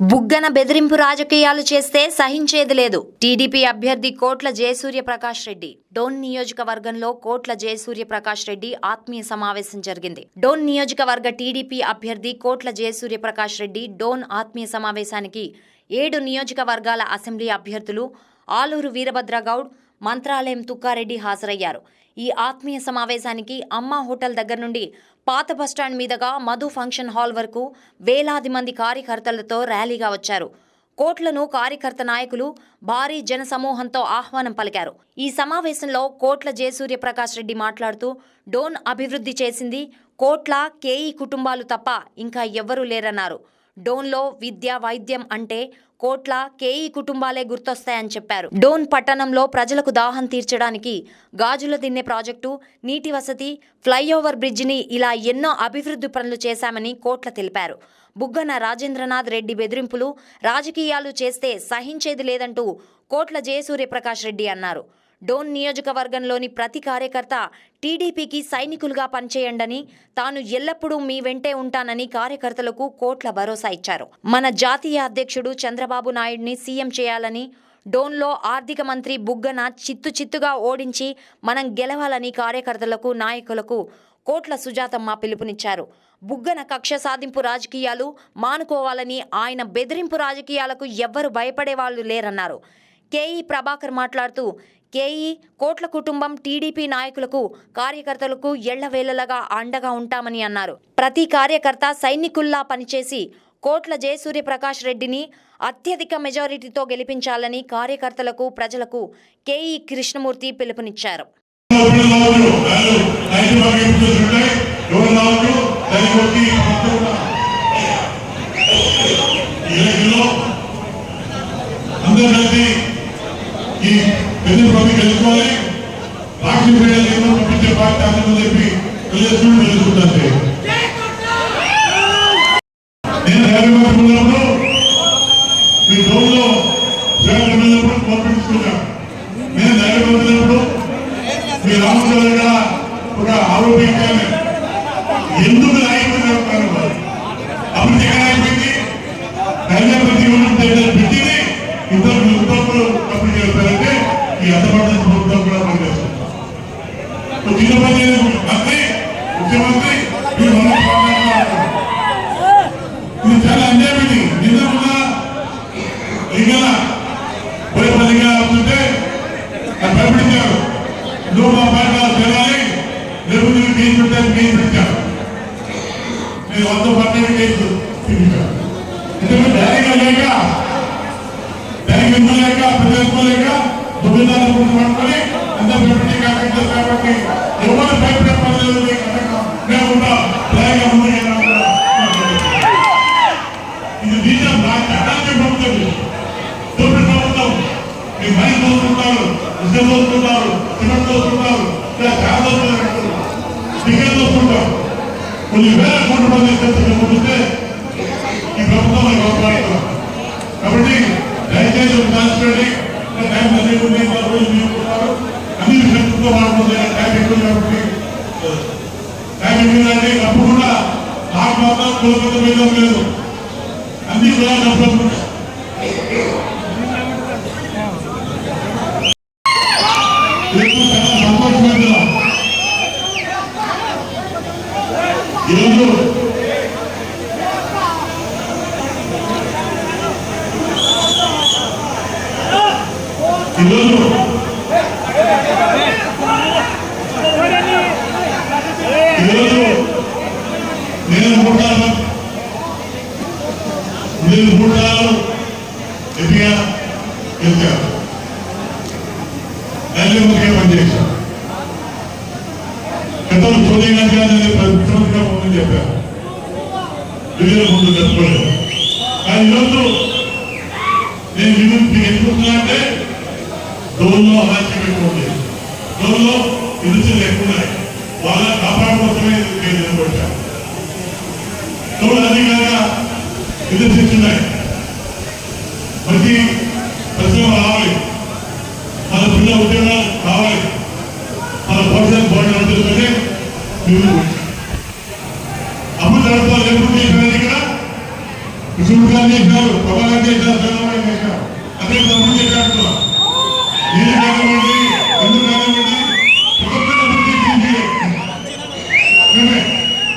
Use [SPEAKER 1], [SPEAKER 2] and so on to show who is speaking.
[SPEAKER 1] బుగ్గన బెదిరింపు రాజకీయాలు చేస్తే సహించేది లేదు. టీడీపీ అభ్యర్థి కోట్ల జయసూర్య ప్రకాష్ రెడ్డి. డోన్ నియోజకవర్గంలో కోట్ల జయసూర్య ప్రకాష్ రెడ్డి ఆత్మీయ సమావేశం జరిగింది. డోన్ నియోజకవర్గ టీడీపీ అభ్యర్థి కోట్ల జయసూర్య ప్రకాష్ రెడ్డి డోన్ ఆత్మీయ సమావేశానికి ఏడు నియోజకవర్గాల అసెంబ్లీ అభ్యర్థులు ఆలూరు వీరభద్ర గౌడ్ మంత్రాలయం తుక్కారెడ్డి హాజరయ్యారు. ఈ ఆత్మీయ సమావేశానికి అమ్మ హోటల్ దగ్గర నుండి పాత బస్టాండ్ మీదుగా మధు ఫంక్షన్ హాల్ వరకు వేలాది మంది కార్యకర్తలతో ర్యాలీగా వచ్చారు. కోట్లను కార్యకర్త నాయకులు భారీ జన సమూహంతో ఆహ్వానం పలికారు. ఈ సమావేశంలో కోట్ల జయసూర్య ప్రకాష్ రెడ్డి మాట్లాడుతూ డోన్ అభివృద్ధి చేసింది కోట్ల కేఈ కుటుంబాలు తప్ప ఇంకా ఎవ్వరూ లేరన్నారు. డోన్లో విద్య వైద్యం అంటే కోట్ల కేఈ కుటుంబాలే గుర్తొస్తాయని చెప్పారు. డోన్ పట్టణంలో ప్రజలకు దాహం తీర్చడానికి గాజుల దిన్నె ప్రాజెక్టు నీటి వసతి ఫ్లైఓవర్ బ్రిడ్జిని ఇలా ఎన్నో అభివృద్ధి పనులు చేశామని కోట్ల తెలిపారు. బుగ్గన రాజేంద్రనాథ్ రెడ్డి బెదిరింపులు రాజకీయాలు చేస్తే సహించేది లేదంటూ కోట్ల జయసూర్యప్రకాష్ రెడ్డి అన్నారు. డోన్ నియోజకవర్గంలోని ప్రతి కార్యకర్త టీడీపీకి సైనికులుగా పనిచేయండని తాను ఎల్లప్పుడూ మీ వెంటే ఉంటానని కార్యకర్తలకు కోట్ల భరోసా ఇచ్చారు. మన జాతీయ అధ్యక్షుడు చంద్రబాబు నాయుడిని సీఎం చేయాలని డోన్లో ఆర్థిక మంత్రి బుగ్గన చిత్తు చిత్తుగా ఓడించి మనం గెలవాలని కార్యకర్తలకు నాయకులకు కోట్ల సుజాతమ్మ పిలుపునిచ్చారు. బుగ్గన కక్ష సాధింపు రాజకీయాలు మానుకోవాలని ఆయన బెదిరింపు రాజకీయాలకు ఎవ్వరు భయపడేవాళ్ళు లేరన్నారు. కేఈ ప్రభాకర్ మాట్లాడుతూ కేఈ కోట్ల కుటుంబం టీడీపీ నాయకులకు కార్యకర్తలకు ఎళ్ళవేళలగా అండగా ఉంటామని అన్నారు. ప్రతి కార్యకర్త సైనికుల్లా పనిచేసి కోట్ల జయసూర్య ప్రకాష్ రెడ్డిని అత్యధిక మెజారిటీతో గెలిపించాలని కార్యకర్తలకు ప్రజలకు కేఈ కృష్ణమూర్తి పిలుపునిచ్చారు.
[SPEAKER 2] రాష్ట్ర ప్రజలు పంపించే పార్టీ అందరూ చెప్పి తెలుసుకుని తెలుసుకుంటారు నేను హైదరాబాద్ మీ రోజులో సేవలు వెళ్ళినప్పుడు పంపించుకున్నాను నేను హైదరాబాద్ ఉన్నప్పుడు మీ రామచంద్ర గారు ఒక ఆరోపించాను ఎందుకు అయిపోయింది పెట్టింది ఇద్దరు ఉద్యోగులు అప్పుడు చేస్తారంటే ఈ అర్థపడ్డ ప్రభుత్వం చిన్న పని మంత్రి ముఖ్యమంత్రి ఇది చాలా అన్యాయం ఇది నిన్న మొన్న లింగన పోయిపల్లిగా అవుతుంటే అది భయపడించారు నువ్వు మా పాఠాలు చేరాలి లేకపోతే నువ్వు కేసు పెట్టాలి కేసు పెట్టారు నేను వంద పట్టణ కేసు తీపించాను ఎందుకంటే ధైర్యంగా లేక ధైర్యం లేక పట్టుకొని అంత భయపడి కాబట్టి కాబట్టి ఎవరు భయపడే పనులు మేము ఉంటాం ధైర్యంగా ఇది నిజం నా చట్టానికి ప్రభుత్వం దోపిడి ప్రభుత్వం మీ ఇలా చాలా కొన్ని వేల కోట్ల మంది ఈ ప్రభుత్వం కాబట్టి దయచేసి కాన్స్టిట్యూటీ టైం అన్ని మాట్లాడుతుంది టైం ఎక్కువ కాబట్టి టైం కూడా నాకు మాత్రం కోల్కతా మీద లేదు అన్ని కూడా డబ్బులు ఈరోజు ఈరోజు గతంలో సోనియా గాంధీ గారిని ముఖ్యమంత్రిగా చెప్పారు. ఢిల్లీలో ముందు జరుపుకోలేదు కానీ ఈరోజు నేను విముక్తి ఎందుకున్నా అంటే డోల్లో ఆలస్యం ఎక్కువ ఉంది. డోల్లో ఇరుచులు ఎక్కువ వాళ్ళ కాపాడు కోసమే నేను నిలబడ్డాను. డోలు అధికంగా విదర్శిస్తున్నాయి ప్రతి పరిశ్రమ రావాలి. మన పిల్ల ఉద్యోగాలు కావాలి మన భవిష్యత్ బాగుండాలని తెలుసుకుంటే మీరు అప్పుడు జరుగుతారు ఎప్పుడు చేసినది ఇక్కడ విసుగుగా చేశారు ప్రభావం చేశారు?